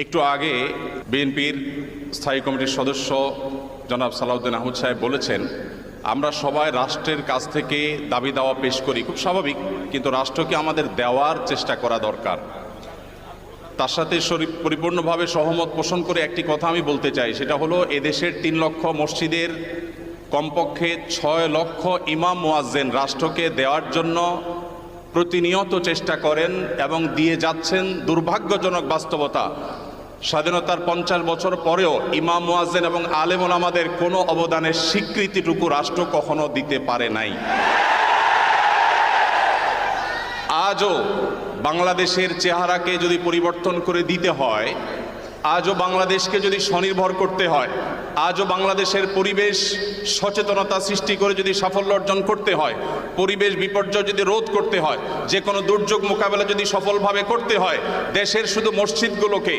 একটু আগে বিএনপির স্থায়ী কমিটির সদস্য জনাব সালাউদ্দিন আহমদ সাহেব বলেছেন, আমরা সবাই রাষ্ট্রের কাছ থেকে দাবি দাওয়া পেশ করি, খুব স্বাভাবিক, কিন্তু রাষ্ট্রকে আমাদের দেওয়ার চেষ্টা করা দরকার। তার সাথে পরিপূর্ণভাবে সহমত পোষণ করে একটি কথা আমি বলতে চাই, সেটা হলো এদেশের তিন লক্ষ মসজিদের কমপক্ষে ছয় লক্ষ ইমাম মোয়াজ্জেন রাষ্ট্রকে দেওয়ার জন্য প্রতিনিয়ত চেষ্টা করেন এবং দিয়ে যাচ্ছেন দুর্ভাগ্যজনক বাস্তবতা। স্বাধীনতার পঞ্চাশ বছর পরেও ইমাম মোয়াজ্জেন এবং আলেমন আমাদের কোনো অবদানের স্বীকৃতিটুকু রাষ্ট্র কখনো দিতে পারে নাই। আজও বাংলাদেশের চেহারাকে যদি পরিবর্তন করে দিতে হয়, আজও বাংলাদেশকে যদি স্বনির্ভর করতে হয়, আজও বাংলাদেশের পরিবেশ সচেতনতা সৃষ্টি করে যদি সাফল্য অর্জন করতে হয়, পরিবেশ বিপর্যয় যদি রোধ করতে হয়, যে কোনো দুর্যোগ মোকাবেলা যদি সফলভাবে করতে হয়, দেশের শুধু মসজিদগুলোকে